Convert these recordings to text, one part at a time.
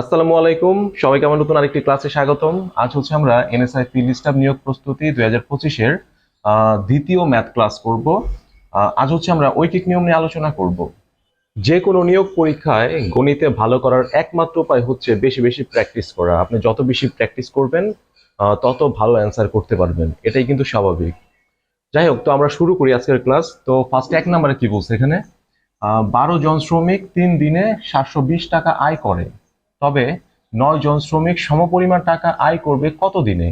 আসসালামু আলাইকুম। সবাইকে আমার নতুন আরেকটি ক্লাসে স্বাগতম। আজ হচ্ছে আমরা এনএসআই ফিল্ড স্টাফ নিয়োগ প্রস্তুতি দুই হাজার পঁচিশের দ্বিতীয় ম্যাথ ক্লাস করব। আজ হচ্ছে আমরা ঐকিক নিয়ম নিয়ে আলোচনা করব। যে কোনো নিয়োগ পরীক্ষায় গণিতে ভালো করার একমাত্র উপায় হচ্ছে বেশি বেশি প্র্যাকটিস করা। আপনি যত বেশি প্র্যাকটিস করবেন তত ভালো অ্যান্সার করতে পারবেন। এটাই কিন্তু স্বাভাবিক। যাই হোক, তো আমরা শুরু করি আজকের ক্লাস। তো ফার্স্ট এক নম্বরে কি বলছে এখানে? বারো জন শ্রমিক তিন দিনে সাতশো বিশ টাকা আয় করে। তবে নয় জন শ্রমিক সমপরিমাণ টাকা আয় করবে কত দিনে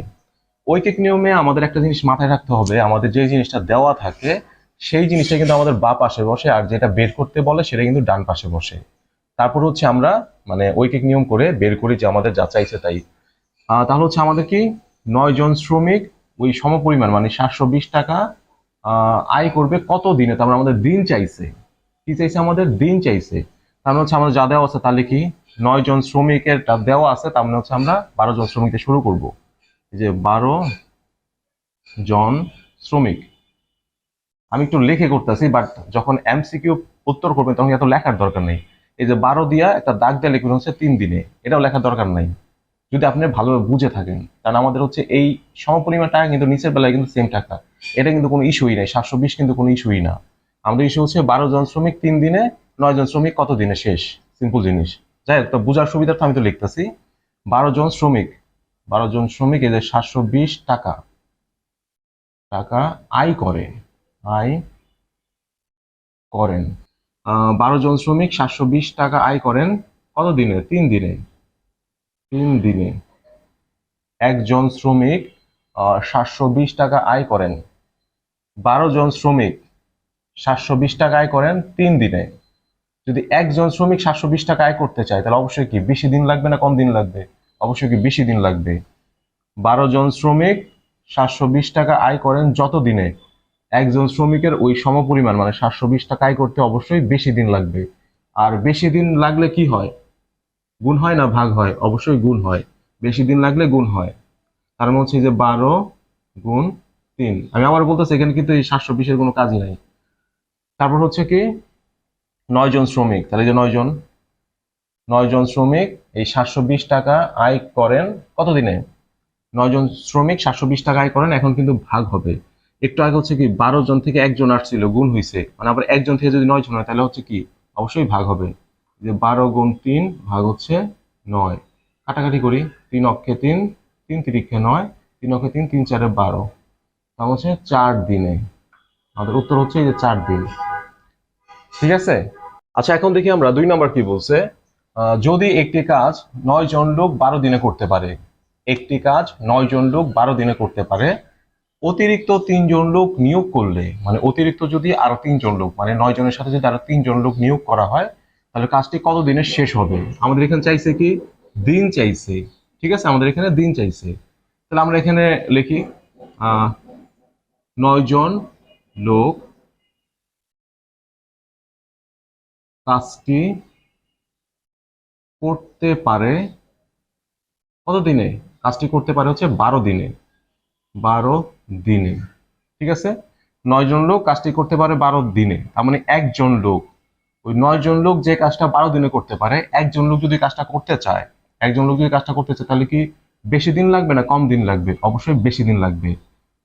ঐকিক নিয়মে আমাদের একটা জিনিস মাথায় রাখতে হবে, আমাদের যে জিনিসটা দেওয়া থাকে, সেই জিনিসটা কিন্তু আমাদের বা পাশে বসে, আর যেটা বের করতে বলে সেটা কিন্তু ডান পাশে বসে। তারপর হচ্ছে আমরা মানে ঐকিক নিয়ম করে বের করি যে আমাদের যা চাইছে তাই। তাহলে হচ্ছে আমাদের কি? নয় জন শ্রমিক ওই সমপরিমাণ মানে সাতশো বিশ টাকা আয় করবে কত দিনে তারপর আমাদের দিন চাইছে। কি চাইছে? আমাদের দিন চাইছে। তার মানে হচ্ছে আমাদের যা দেওয়া আছে তাহলে কি? নয় জন শ্রমিকের দেওয়া আছে, তার মানে হচ্ছে আমরা বারো জন শ্রমিক দিয়ে শুরু করব। যে বারো জন শ্রমিক। আমি একটু লিখে করতেছি বাট যখন এমসিকিউ উত্তর করবেন তখন এত লেখার দরকার নেই। এই যে বারো দিয়া একটা দাগ দিয়ে লিখবেন হচ্ছে তিন দিনে, এটাও লেখার দরকার নাই। যদি আপনি ভালোভাবে বুঝে থাকেন কারণ আমাদের হচ্ছে এই সমপরিমাণ টাকা কিন্তু নিচের বেলায় কিন্তু সেম টাকা। এটা কিন্তু কোনো ইস্যুই নাই, সাতশো বিশ কিন্তু কোনো ইস্যুই না। আমাদের ইস্যু হচ্ছে বারো জন শ্রমিক তিন দিনে, নয় জন শ্রমিক কত দিনে শেষ? সিম্পল জিনিস। যাই হোক, তো বোঝার সুবিধার্থে আমি তো লিখতেছি। বারো জন শ্রমিক, বারো জন শ্রমিক এদের সাতশো বিশ টাকা। টাকা আয় করে, আয় করেন। বারো জন শ্রমিক সাতশো বিশ টাকা আয় করেন কত দিনে? তিন দিনে। তিন দিনে। একজন শ্রমিক সাতশো বিশ টাকা আয় করেন। বারো জন শ্রমিক, সাতশো বিশ টাকা আয় করেন তিন দিনে। যদি একজন শ্রমিক সাতশো বিশ টাকা আয় করতে চায়, তাহলে অবশ্যই কি বেশি দিন লাগবে না কম দিন লাগবে? অবশ্যই কি বেশি দিন লাগবে? বারো জন শ্রমিক সাতশো বিশ টাকা আয় করেন যত দিনে। একজন শ্রমিকের ওই সমপরিমাণ মানে সাতশো বিশ টাকা আয় করতে অবশ্যই বেশি দিন লাগবে। আর বেশি দিন লাগলে কি হয়? গুণ হয় না ভাগ হয়? অবশ্যই গুণ হয়। বেশি দিন লাগলে গুণ হয়। তার মানে হচ্ছে যে বারো গুণ তিন। আমি আবার বলতেছি, এখানে কিন্তু এই সাতশো বিশের কোনো কাজই নাই। তারপর হচ্ছে কি? নয় জন শ্রমিক, তাহলে যে নয় জন নয় জন শ্রমিক, এই সাতশো বিশ টাকা আয় করেন কত দিনে নয় জন শ্রমিক সাতশো বিশ টাকা আয় করেন, এখন কিন্তু ভাগ হবে। একটু আগে হচ্ছে কি বারো জন থেকে একজন আসছিল, গুণ হয়েছে মানে আবার একজন থেকে যদি নয় জন হয়, তাহলে হচ্ছে কি অবশ্যই ভাগ হবে। যে বারো গুণ তিন ভাগ হচ্ছে নয়। কাটাকাটি করি, তিন অক্ষে তিন তিন তিরিক্ষে নয়, তিন অক্ষে তিন তিন চারে বারো। তা হচ্ছে চার দিনে। আমাদের উত্তর হচ্ছে এই যে চার দিন। ঠিক আছে? আচ্ছা এখন দেখি আমরা দুই নাম্বার কি বলছে? যদি একটি কাজ নয় জন লোক বারো দিনে করতে পারে, একটি কাজ নয় জন লোক বারো দিনে করতে পারে, অতিরিক্ত তিনজন লোক নিয়োগ করলে মানে অতিরিক্ত যদি আরও তিনজন লোক মানে নয় জনের সাথে যদি আরও তিনজন লোক নিয়োগ করা হয়, তাহলে কাজটি কত দিনে শেষ হবে? আমাদের এখানে চাইছে কি? দিন চাইছে। ঠিক আছে? আমাদের এখানে দিন চাইছে। তাহলে আমরা এখানে লিখি আহ নয় জন লোক কাজটি করতে পারে কত দিনে? কাজটি করতে পারে হচ্ছে বারো দিনে। বারো দিনে। ঠিক আছে? নয় জন লোক কাজটি করতে পারে বারো দিনে। তার মানে একজন লোক। ওই নয় জন লোক যে কাজটা বারো দিনে করতে পারে, একজন লোক যদি কাজটা করতে চায়, একজন লোক যদি কাজটা করতে চায়, তাহলে কি বেশি দিন লাগবে না কম দিন লাগবে? অবশ্যই বেশি দিন লাগবে।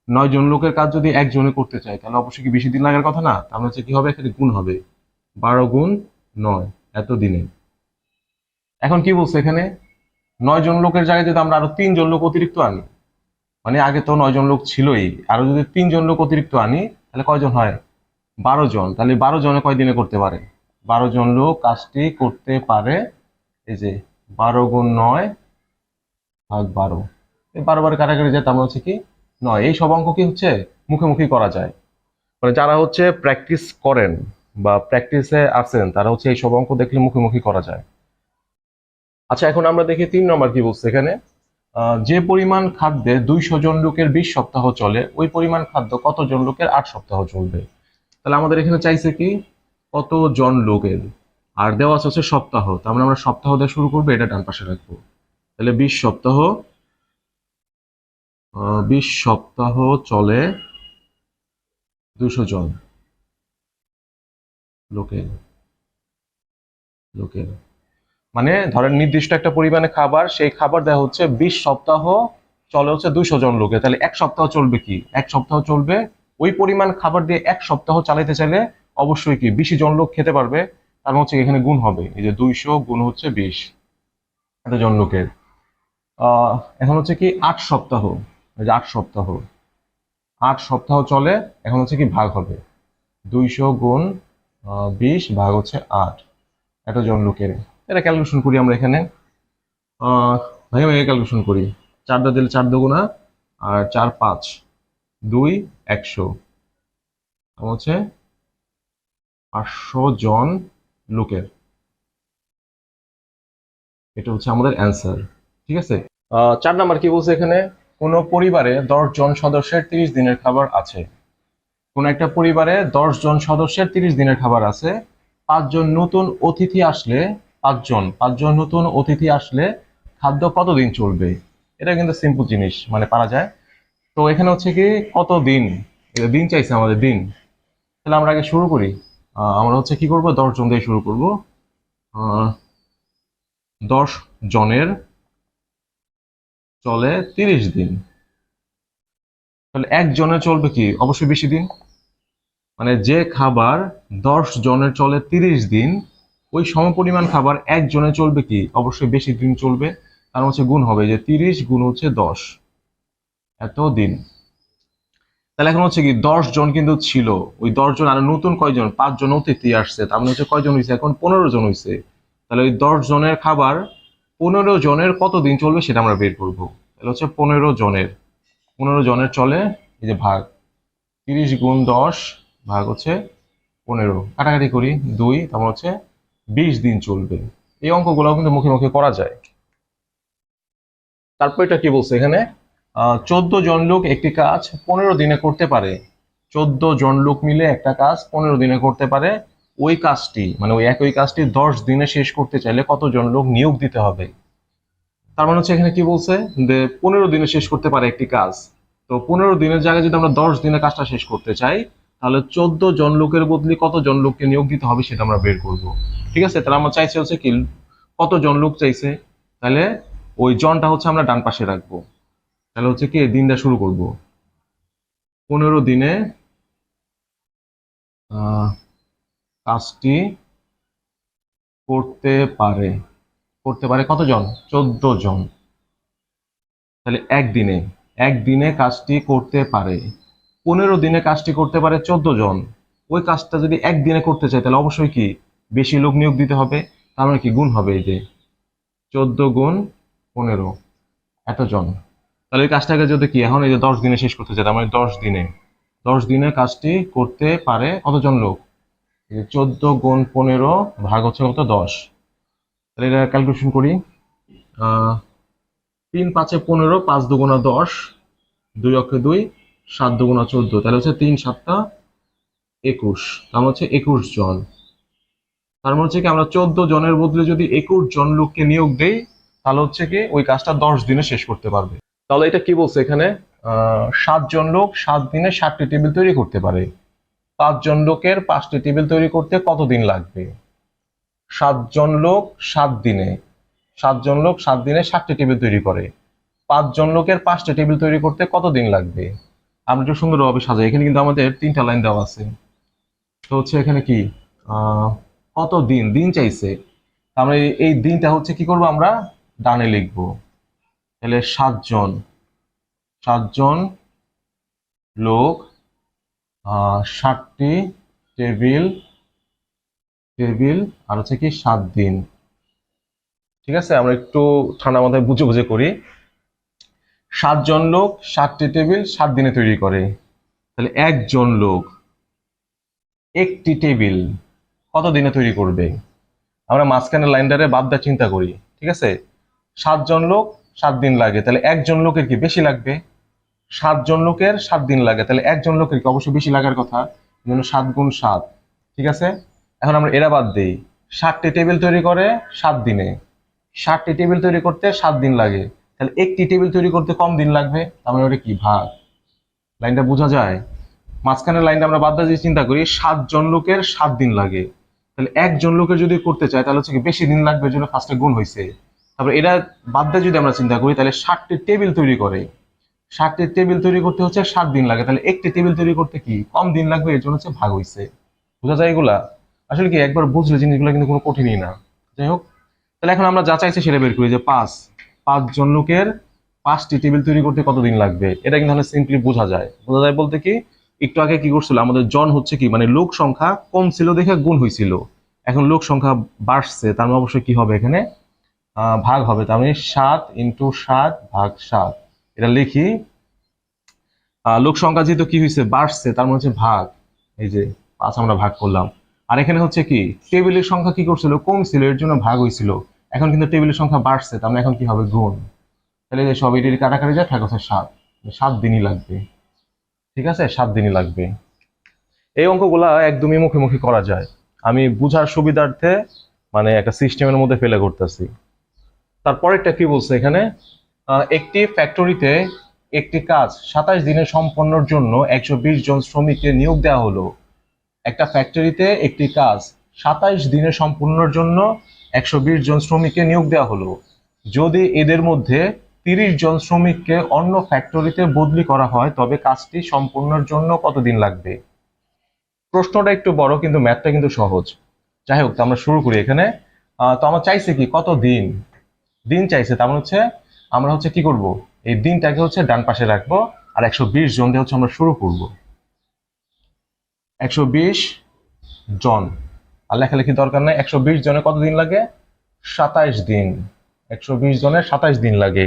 নয় জন লোকের কাজ যদি একজনে করতে চায়, তাহলে অবশ্যই কি বেশি দিন লাগার কথা না? তাহলে হচ্ছে কি হবে? এখানে গুণ হবে। বারো গুণ নয় এত দিনে এখন কি বলছে এখানে? নয় জন লোকের জায়গায় যদি আমরা আরও তিনজন লোক অতিরিক্ত আনি মানে আগে তো নয় জন লোক ছিলই, আরও যদি তিনজন লোক অতিরিক্ত আনি, তাহলে কয়জন হয়? বারো জন। তাহলে বারো জনে কয় দিনে করতে পারে? বারো জন লোক কাজটি করতে পারে, এই যে বারো গুণ নয় ভাগ বারো। এই বারো বারে কারাগারে যায় মানে হচ্ছে কি? নয়। এই সব অঙ্ক কি হচ্ছে? মুখে মুখে করা যায়। মানে যারা হচ্ছে প্র্যাকটিস করেন বা প্র্যাকটিসে আছেন তারা হচ্ছে এই সব অঙ্ক দেখলে মুখে মুখে করা যায়। আচ্ছা এখন আমরা দেখি তিন নম্বর কি বলছে এখানে। যে পরিমাণ খাদ্যে দুইশো জন লোকের বিশ সপ্তাহ চলে, ওই পরিমাণ খাদ্য কতজন লোকের আট সপ্তাহ চলবে? তাহলে আমাদের এখানে চাইছে কি? কত জন লোকের? আর দেওয়া আছে হচ্ছে সপ্তাহ। তার মানে আমরা সপ্তাহ দিয়ে শুরু করব, এটা ডান পাশে রাখব। তাহলে বিশ সপ্তাহ বিশ সপ্তাহ চলে দুশো জন। লোকের লোকের। মানে ধরেন নির্দিষ্ট একটা পরিমাণে খাবার, সেই খাবার দেওয়া হচ্ছে বিশ সপ্তাহ, চলে হচ্ছে দুইশো জন লোকে তাহলে এক সপ্তাহ চলবে কি? এক সপ্তাহ চলবে, ওই পরিমাণ খাবার দিয়ে এক সপ্তাহ চালাইতে চাইলে অবশ্যই কি বিশ জন লোক খেতে পারবে? তার মানে হচ্ছে এখানে গুণ হবে। এই যে দুইশো গুণ হচ্ছে বিশ, এত জন লোকের। এখন হচ্ছে কি আট সপ্তাহ, এই যে আট সপ্তাহ। আট সপ্তাহ চলে, এখন হচ্ছে কি ভাগ হবে। দুইশো গুণ বিশ ভাগ হচ্ছে আট। এত জন লোকের। এটা ক্যালকুলেশন করি আমরা এখানে। ভাই ভেঙে ক্যালকুলেশন করি। চারটা দিলে চার দুগুণা, আর চার পাঁচ, দুই একশো। আমার হচ্ছে পাঁচশো জন লোকের। এটা হচ্ছে আমাদের অ্যান্সার ঠিক আছে? চার নাম্বার কি বলছে এখানে? কোনো পরিবারে দশ জন সদস্যের তিরিশ দিনের খাবার আছে। কোন একটা পরিবারে দশ জন সদস্যের তিরিশ দিনের খাবার আছে, পাঁচজন নতুন অতিথি আসলে, পাঁচজন পাঁচজন নতুন অতিথি আসলে খাদ্য কতদিন চলবে? এটা কিন্তু সিম্পল জিনিস মানে পারা যায়। তো এখানে হচ্ছে কি কত দিন দিন চাইছে আমাদের, দিন। তাহলে আমরা আগে শুরু করি। আমরা হচ্ছে কি করব? দশ জন দিয়ে শুরু করব। দশ জনের চলে তিরিশ দিন। তাহলে একজনের চলবে কি? অবশ্যই বেশি দিন। মানে যে খাবার দশ জনের চলে তিরিশ দিন, ওই সমপরিমাণ খাবার একজনে চলবে কি? অবশ্যই বেশি দিন চলবে। কারণ হচ্ছে গুণ হবে যে তিরিশ গুণ হচ্ছে দশ। এত দিন। তাহলে এখন হচ্ছে কি, দশ জন কিন্তু ছিল। ওই দশ জন আর নতুন কয়জন? পাঁচজন অতিথি আসছে। তার মানে হচ্ছে কয়জন হয়েছে এখন পনেরো জন হয়েছে তাহলে ওই দশ জনের খাবার পনেরো জনের কত দিন চলবে সেটা আমরা বের করব। তাহলে হচ্ছে পনেরো জনের। পনেরো জনের চলে এই যে ভাগ। তিরিশ গুণ দশ ভাগ হচ্ছে পনেরো। কাটাকাটি করি, দুই, তারপর হচ্ছে বিশ দিন চলবে। এই অঙ্কগুলো কিন্তু মুখে মুখে করা যায়। তারপর এটা কি বলছে এখানে? চোদ্দ জন লোক একটি কাজ পনেরো দিনে করতে পারে। চোদ্দ জন লোক মিলে একটা কাজ পনেরো দিনে করতে পারে। ওই কাজটি মানে ওই একই কাজটি দশ দিনে শেষ করতে চাইলে কতজন লোক নিয়োগ দিতে হবে? তার মানে হচ্ছে এখানে কি বলছে? যে পনেরো দিনে শেষ করতে পারে একটি কাজ। তো পনেরো দিনের জায়গায় যদি আমরা দশ দিনে কাজটা শেষ করতে চাই তাহলে চোদ্দ জন লোকের বদলে কতজন লোককে নিয়োগ দিতে হবে সেটা আমরা বের করব। ঠিক আছে? তাহলে আমরা চাইছে হচ্ছে কি কতজন লোক চাইছে? তাহলে ওই জনটা হচ্ছে আমরা ডান পাশে রাখব। তাহলে হচ্ছে কি, দিনটা শুরু করব। পনেরো দিনে কাজটি করতে পারে। করতে পারে কতজন চোদ্দ জন। তাহলে একদিনে একদিনে কাজটি করতে পারে। পনেরো দিনে কাজটি করতে পারে চোদ্দ জন। ওই কাজটা যদি একদিনে করতে চাই তাহলে অবশ্যই কি বেশি লোক নিয়োগ দিতে হবে? তার মানে কি গুণ হবে এই যে চোদ্দ গুণ পনেরো। এতজন তাহলে এই কাজটাকে যদি কি? এখন এই যে দশ দিনে শেষ করতে চাই তার মানে দশ দিনে। দশ দিনে কাজটি করতে পারে কতজন লোক? চোদ্দ গুণ পনেরো ভাগ হচ্ছে কত? দশ। তাহলে এটা ক্যালকুলেশন করি। তিন পাঁচে পনেরো, পাঁচ দুগুণা দশ, দুই অক্ষে দুই সাত দুগুণা চোদ্দ, তাহলে হচ্ছে তিন সাতটা একুশ। তার মানে হচ্ছে একুশ জন। তার মানে হচ্ছে কি আমরা চোদ্দ জনের বদলে যদি একুশ জন লোককে নিয়োগ দেই, তাহলে হচ্ছে কি ওই কাজটা দশ দিনে শেষ করতে পারবে। তাহলে এটা কি বলছে এখানে? সাতজন লোক সাত দিনে সাতটি টেবিল তৈরি করতে পারে। পাঁচজন লোকের পাঁচটি টেবিল তৈরি করতে কত দিন লাগবে সাতজন লোক সাত দিনে। সাতজন লোক সাত দিনে সাতটি টেবিল তৈরি করে। পাঁচজন লোকের পাঁচটি টেবিল তৈরি করতে কত দিন লাগবে? আমরা একটু সুন্দরভাবে সাজাই। এখানে কিন্তু আমাদের তিনটা লাইন দেওয়া আছে। তো হচ্ছে এখানে কি? কত দিন? দিন চাইছে। আমরা এই- দিনটা হচ্ছে কি করব আমরা? ডানে লিখব। তাহলে সাতজন। সাতজন লোক ষাটটি টেবিল টেবিল, আর হচ্ছে কি সাত দিন। ঠিক আছে? আমরা একটু ঠান্ডা মাথায় বুঝে বুঝে করি। সাতজন লোক সাতটি টেবিল সাত দিনে তৈরি করে। তাহলে একজন লোক একটি টেবিল কত দিনে তৈরি করবে? আমরা মাঝখানের লাইনটারে বাদ দেওয়ার চিন্তা করি, ঠিক আছে? সাতজন লোক সাত দিন লাগে, তাহলে একজন লোকের কি বেশি লাগবে? সাতজন লোকের সাত দিন লাগে, তাহলে একজন লোকের কি অবশ্যই বেশি লাগার কথা? জন্য সাত গুণ সাত, ঠিক আছে? এখন আমরা এরা বাদ দিই। ষাটটি টেবিল তৈরি করে সাত দিনে। ষাটটি টেবিল তৈরি করতে সাত দিন লাগে। তাহলে একটি টেবিল তৈরি করতে কম দিন লাগবে, তার মানে ওটা কি ভাগ? লাইনটা বোঝা যায়? মাঝখানের লাইনটা আমরা বাদ দিয়ে চিন্তা করি, সাতজন লোকের সাত দিন লাগে। তাহলে একজন লোকের যদি করতে চায়, তাহলে হচ্ছে কি বেশি দিন লাগবে জন্য ফার্স্টে গুণ হয়েছে তারপরে এটা বাদ দিয়ে যদি আমরা চিন্তা করি, তাহলে ষাটটি টেবিল তৈরি করে। ষাটটি টেবিল তৈরি করতে হচ্ছে সাত দিন লাগে, তাহলে একটি টেবিল তৈরি করতে কি কম দিন লাগবে, এর জন্য হচ্ছে ভাগ হয়েছে বোঝা যায় এগুলা? আসলে কি একবার বুঝলে জিনিসগুলো কিন্তু কোনো কঠিনই না। যাই হোক, তাহলে এখন আমরা যা চাইছি সেটা বের করি, যে পাঁচ। পাঁচজন লোকের পাঁচটি টেবিল তৈরি করতে কতদিন লাগবে? এটা কিন্তু তাহলে সিম্পলি বোঝা যায়। বোঝা যায় বলতে কি, একটু আগে কি করছিল? আমাদের জন হচ্ছে কি মানে লোক সংখ্যা কম ছিল দেখে গুণ হয়েছিল এখন লোক সংখ্যা বাড়ছে, তার মানে অবশ্যই কি হবে এখানে? ভাগ হবে, তার মানে সাত ইন্টু সাত ভাগ সাত। এটা লিখি লোক সংখ্যা যেহেতু কি হয়েছে বাড়ছে, তার মানে হচ্ছে ভাগ। এই যে পাঁচ আমরা ভাগ করলাম। আর এখানে হচ্ছে কি, টেবিলের সংখ্যা কি করছিল? কম ছিল, এর জন্য ভাগ হয়েছিল এখন কিন্তু টেবিলের সংখ্যা বাড়ছে, তার মানে এখন কি হবে? গুণ। তাহলে যে সব এটির কাটাকাটি যায় থাকে হচ্ছে সাত। সাত দিনই লাগবে। ঠিক আছে? সাত দিনই লাগবে। এই অঙ্কগুলা একদমই মুখে মুখে করা যায়। আমি বুঝার সুবিধার্থে মানে একটা সিস্টেমের মধ্যে ফেলে করতেছি। তারপরেরটা কি বলছে এখানে? একটি ফ্যাক্টরিতে একটি কাজ সাতাশ দিনে সম্পন্নর জন্য একশো বিশ জন শ্রমিককে নিয়োগ দেওয়া হলো। একটা ফ্যাক্টরিতে একটি কাজ সাতাইশ দিনে সম্পূর্ণর জন্য একশো বিশ জন শ্রমিককে নিয়োগ দেওয়া হলো। যদি এদের মধ্যে তিরিশ জন শ্রমিককে অন্য ফ্যাক্টরিতে বদলি করা হয়, তবে কাজটি সম্পূর্ণর জন্য কতদিন লাগবে? প্রশ্নটা একটু বড়, কিন্তু ম্যাথটা কিন্তু সহজ। যাই হোক, তো আমরা শুরু করি এখানে। তো আমার চাইছে কি, কত দিন? দিন চাইছে, তার মানে হচ্ছে আমরা হচ্ছে কি করব? এই দিনটাকে হচ্ছে ডান পাশে রাখব, আর একশো বিশ জন দিয়ে হচ্ছে আমরা শুরু করব। একশো বিশ জন। আর লেখালেখি দরকার নাই। একশো বিশ জনে কত দিন লাগে? সাতাইশ দিন। একশো বিশ জনের সাতাইশ দিন লাগে।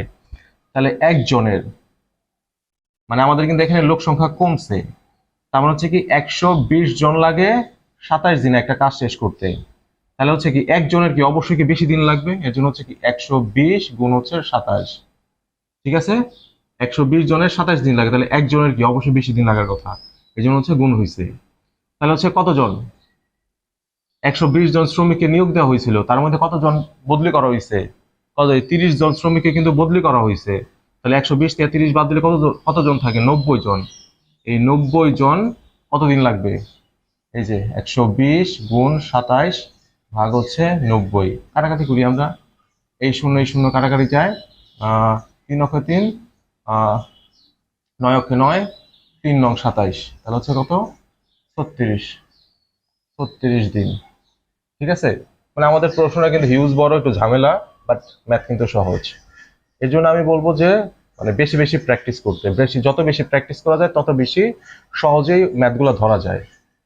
তাহলে একজনের মানে আমাদের কিন্তু এখানে লোক সংখ্যা কমছে। তার মানে হচ্ছে কি একশো বিশ জন লাগে সাতাইশ দিনে একটা কাজ শেষ করতে। তাহলে হচ্ছে কি একজনের কি অবশ্যই কি বেশি দিন লাগবে? এর জন্য হচ্ছে কি একশো বিশ গুণ হচ্ছে সাতাশ ঠিক আছে? একশো বিশ জনের সাতাশ দিন লাগে। তাহলে একজনের কি অবশ্যই বেশি দিন লাগার কথা? এই জন্য হচ্ছে গুণ হয়েছে তাহলে হচ্ছে কতজন? একশো বিশ জন শ্রমিককে নিয়োগ দেওয়া হয়েছিল। তার মধ্যে কতজন বদলি করা হয়েছে? কত তিরিশ জন শ্রমিককে কিন্তু বদলি করা হয়েছে। তাহলে একশো বিশ থেকে তিরিশ বাদ দিলে কত কতজন থাকে? নব্বই জন। এই নব্বই জন কতদিন লাগবে? এই যে একশো বিশ গুণ সাতাইশ ভাগ হচ্ছে নব্বই। কাটাকাটি করি আমরা। এই শূন্য এই শূন্য কাটাকাটি যায় তিন অক্ষে তিন নয় অক্ষে নয়, তিন নং সাতাইশ। তাহলে হচ্ছে কত? ছত্রিশ। ছত্রিশ দিন। ঠিক আছে? মানে আমাদের প্রশ্নটা কিন্তু হিউজ বড়, একটু ঝামেলা বাট ম্যাথ কিন্তু সহজ। এর জন্য আমি বলব যে মানে বেশি বেশি প্র্যাকটিস করতে। বেশি, যত বেশি প্র্যাকটিস করা যায়, তত বেশি সহজেই ম্যাথগুলো ধরা যায়।